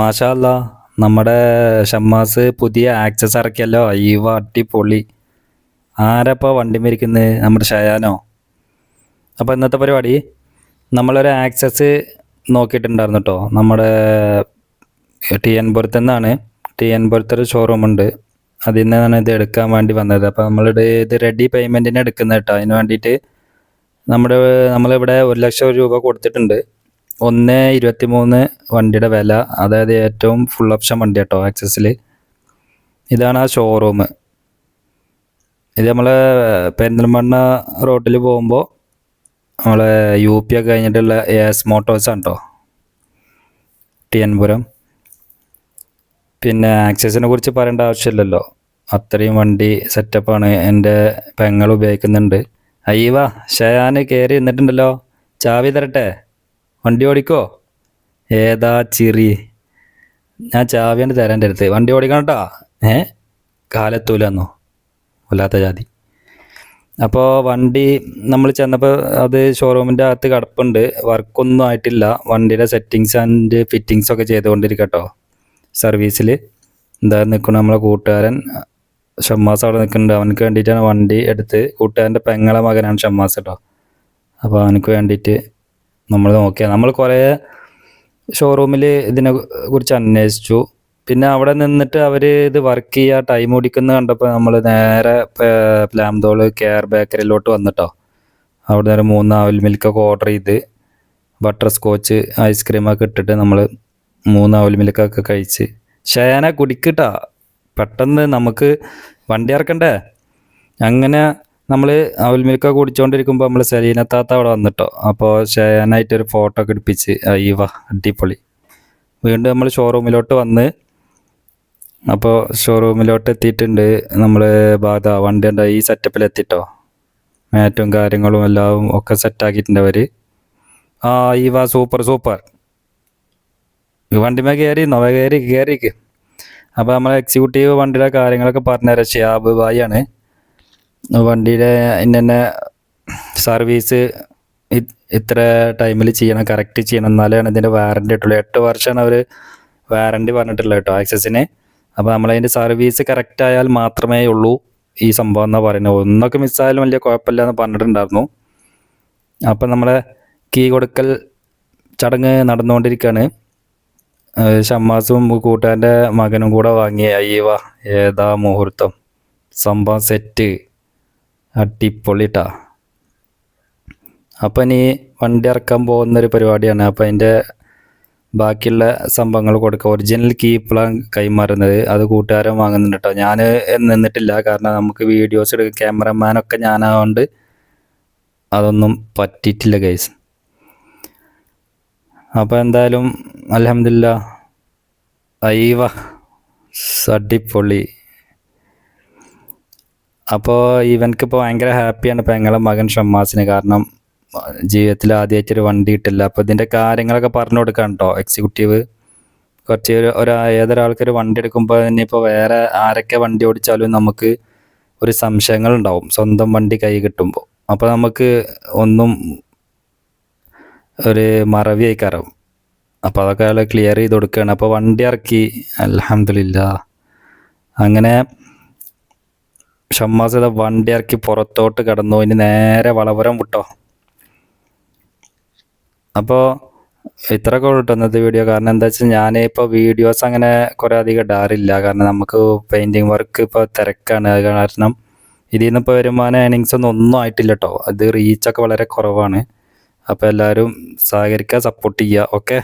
മാഷാല്ല നമ്മുടെ ഷമ്മാസ് പുതിയ ആക്സസ് ഇറക്കിയല്ലോ അയ്യവ പൊളി ആരപ്പോൾ വണ്ടി മരിക്കുന്നത് നമ്മുടെ ഷയാനോ. അപ്പോൾ ഇന്നത്തെ പരിപാടി നമ്മളൊരു ആക്സസ് നോക്കിയിട്ടുണ്ടായിരുന്നു കേട്ടോ നമ്മുടെ ടി എൻ പുരത്ത് നിന്നാണ്. ടി എൻ പുരത്തൊരു ഷോറൂം ഉണ്ട്. അതിൽ നിന്നാണ് ഇത് എടുക്കാൻ വേണ്ടി വന്നത്. അപ്പോൾ നമ്മളുടെ ഇത് റെഡി പേയ്മെന്റിന് എടുക്കുന്നത് കേട്ടോ അതിന് വേണ്ടിയിട്ട് നമ്മുടെ നമ്മളിവിടെ ഒരു ലക്ഷം രൂപ കൊടുത്തിട്ടുണ്ട്. ഒന്ന് ഇരുപത്തി മൂന്ന് വണ്ടിയുടെ വില. അതായത് ഏറ്റവും ഫുൾ ഓപ്ഷൻ വണ്ടി കേട്ടോ ആക്സസിൽ ഇതാണ് ആ ഷോറൂം ഇത് നമ്മൾ പെരിന്തൽമണ്ണ റോട്ടിൽ പോകുമ്പോൾ നമ്മൾ യു പി ഒക്കെ കഴിഞ്ഞിട്ടുള്ള എസ് മോട്ടോഴ്സ് ആണ് കേട്ടോ ടി എൻപുരം പിന്നെ ആക്സസിനെ കുറിച്ച് പറയേണ്ട ആവശ്യമില്ലല്ലോ. അത്രയും വണ്ടി സെറ്റപ്പാണ് എന്റെ പെങ്ങൾ ഉപയോഗിക്കുന്നുണ്ട്. അയ്യവാ ഷയാന് കയറി നിന്നിട്ടുണ്ടല്ലോ. ചാവി തരട്ടെ? വണ്ടി ഓടിക്കോ? ഏതാ ചിറി? ഞാൻ ചാവിയാണ് തരാൻ എന്റെ അടുത്ത്. വണ്ടി ഓടിക്കണം കേട്ടോ ഏ? കാലെത്തൂലെന്നോ? വല്ലാത്ത ജാതി. അപ്പോൾ വണ്ടി നമ്മൾ ചെന്നപ്പോൾ അത് ഷോറൂമിന്റെ അകത്ത് കിടപ്പുണ്ട്. വർക്കൊന്നും ആയിട്ടില്ല. വണ്ടിയുടെ സെറ്റിങ്സ് ആൻഡ് ഫിറ്റിങ്സ് ഒക്കെ ചെയ്തുകൊണ്ടിരിക്കട്ടോ. സർവീസിൽ എന്താ നിൽക്കണം നമ്മളെ കൂട്ടുകാരൻ? ഷമ്മാസ് അവിടെ നിൽക്കുന്നുണ്ട്. അവനക്ക് വേണ്ടിയിട്ടാണ് വണ്ടി എടുത്ത്. കൂട്ടുകാരന്റെ പെങ്ങളെ മകനാണ് ഷമ്മാസ് കേട്ടോ അപ്പോൾ അവനക്ക് വേണ്ടിയിട്ട് നമ്മൾ നോക്കിയാൽ നമ്മൾ കുറേ ഷോറൂമിൽ ഇതിനെ കുറിച്ച് അന്വേഷിച്ചു. പിന്നെ അവിടെ നിന്നിട്ട് അവർ ഇത് വർക്ക് ചെയ്യുക ടൈം ഓടിക്കുന്നത് കണ്ടപ്പോൾ നമ്മൾ നേരെ പ്ലാംതോൾ കെയർ ബേക്കറിയിലോട്ട് വന്നിട്ടോ. അവിടെ നേരെ മൂന്ന് ആവൽ മിൽക്കൊക്കെ ഓർഡർ ചെയ്ത് ബട്ടർ സ്കോച്ച് ഐസ്ക്രീമൊക്കെ ഇട്ടിട്ട് നമ്മൾ മൂന്ന് ആവൽ മിൽക്കൊക്കെ കഴിച്ച്. ഷേന കുടിക്കട്ടാ. പെട്ടെന്ന് നമുക്ക് വണ്ടി ഇറക്കണ്ടേ അങ്ങനെ നമ്മൾ അവൽ മിൽക്ക നമ്മൾ താത്ത അവിടെ വന്നിട്ടോ. അപ്പോൾ ഒരു ഫോട്ടോ ഒക്കെ എടുപ്പിച്ച് അയ്യവ അടിപൊളി. വീണ്ടും നമ്മൾ ഷോറൂമിലോട്ട് വന്ന് അപ്പോൾ ഷോറൂമിലോട്ട് എത്തിയിട്ടുണ്ട് നമ്മൾ ബാധ വണ്ടിയുടെ ഈ സെറ്റപ്പിൽ എത്തിട്ടോ. മാറ്റും കാര്യങ്ങളും എല്ലാം ഒക്കെ സെറ്റാക്കിയിട്ടുണ്ട് അവർ ആ ഈ വാ സൂപ്പർ സൂപ്പർ വണ്ടിമേ കയറി നവ കയറി കയറിക്ക് അപ്പോൾ നമ്മൾ എക്സിക്യൂട്ടീവ് വണ്ടിയുടെ കാര്യങ്ങളൊക്കെ പറഞ്ഞുതരാം ഷിയാബ് ബായിയാണ് വണ്ടിയുടെ ഇന്നെ സർവീസ് ഇത്ര ടൈമിൽ ചെയ്യണം കറക്റ്റ് ചെയ്യണം. എന്നാലാണ് ഇതിന്റെ വാറണ്ടി കിട്ടുള്ളൂ. എട്ട് വർഷമാണ് അവർ വാറണ്ടി പറഞ്ഞിട്ടുള്ളത് കേട്ടോ ആക്സസിന് അപ്പോൾ നമ്മളതിന്റെ സർവീസ് കറക്റ്റ് ആയാൽ മാത്രമേ ഉള്ളൂ ഈ സംഭവം എന്നാണ് പറയുന്നത്. ഒന്നൊക്കെ മിസ്സായാലും വലിയ കുഴപ്പമില്ല എന്ന് പറഞ്ഞിട്ടുണ്ടായിരുന്നു. അപ്പം നമ്മളെ കീ കൊടുക്കൽ ചടങ്ങ് നടന്നുകൊണ്ടിരിക്കുകയാണ്. ഷമ്മാസും കൂട്ടുകാരന്റെ മകനും കൂടെ വാങ്ങിയ അയ്യവ ഏതാ മുഹൂർത്തം. സംഭവം സെറ്റ് അടിപൊളിട്ടാ. അപ്പം ഇനി വണ്ടി ഇറക്കാൻ പോകുന്നൊരു പരിപാടിയാണ്. അപ്പം അതിന്റെ ബാക്കിയുള്ള സംഭവങ്ങൾ കൊടുക്കുക ഒറിജിനൽ കീപ്പിളാണ് കൈമാറുന്നത്. അത് കൂട്ടുകാരൻ വാങ്ങുന്നുണ്ട് കേട്ടോ. ഞാൻ നിന്നിട്ടില്ല. കാരണം നമുക്ക് വീഡിയോസ് എടുക്കുക ക്യാമറമാനൊക്കെ ഞാനായതുകൊണ്ട് അതൊന്നും പറ്റിയിട്ടില്ല ഗൈസ് അപ്പോൾ എന്തായാലും അലഹമില്ല അയ്യവ അടിപൊളി. അപ്പോൾ ഇവനക്ക് ഇപ്പോൾ ഭയങ്കര ഹാപ്പിയാണ് ഇപ്പോൾ ഞങ്ങളെ മകൻ ഷമ്മാസിന്. കാരണം ജീവിതത്തിൽ ആദ്യമായിട്ടൊരു വണ്ടി കിട്ടില്ല. അപ്പോൾ ഇതിന്റെ കാര്യങ്ങളൊക്കെ പറഞ്ഞു കൊടുക്കാൻ കേട്ടോ എക്സിക്യൂട്ടീവ് കുറച്ച് ഒരു ഒരു ഏതൊരാൾക്കൊരു വണ്ടി എടുക്കുമ്പോൾ തന്നെ ഇപ്പോൾ വേറെ ആരൊക്കെ വണ്ടി ഓടിച്ചാലും നമുക്ക് ഒരു സംശയങ്ങൾ ഉണ്ടാവും സ്വന്തം വണ്ടി കൈ കിട്ടുമ്പോൾ അപ്പോൾ നമുക്ക് ഒന്നും ഒരു മറവി കയറും അപ്പോൾ അതൊക്കെ അയാൾ ക്ലിയർ ചെയ്ത് കൊടുക്കുകയാണ് അപ്പോൾ വണ്ടി ഇറക്കി. അലഹമില്ല അങ്ങനെ ഷമ്മാസ് ഇതാ വണ്ടി ഇറക്കി പുറത്തോട്ട് കടന്നു. ഇനി നേരെ വളപുരം വിട്ടോ. അപ്പോൾ ഇത്രയൊക്കെ ഉള്ളൂ ഇന്നത്തെ വീഡിയോ കാരണം എന്താ വെച്ചാൽ ഞാൻ ഇപ്പോൾ വീഡിയോസ് അങ്ങനെ കുറേ അധികം ഇടാറില്ല. കാരണം നമുക്ക് പെയിന്റിങ് വർക്ക് ഇപ്പോൾ തിരക്കാണ്. അത് കാരണം ഇതിൽ നിന്ന് ഇപ്പോൾ വരുമാന ഏണിങ്സ് ഒന്നും ഒന്നും ആയിട്ടില്ല കേട്ടോ. അത് റീച്ചൊക്കെ വളരെ കുറവാണ്. അപ്പോൾ എല്ലാവരും സഹകരിക്കുക സപ്പോർട്ട് ചെയ്യുക. ഓക്കെ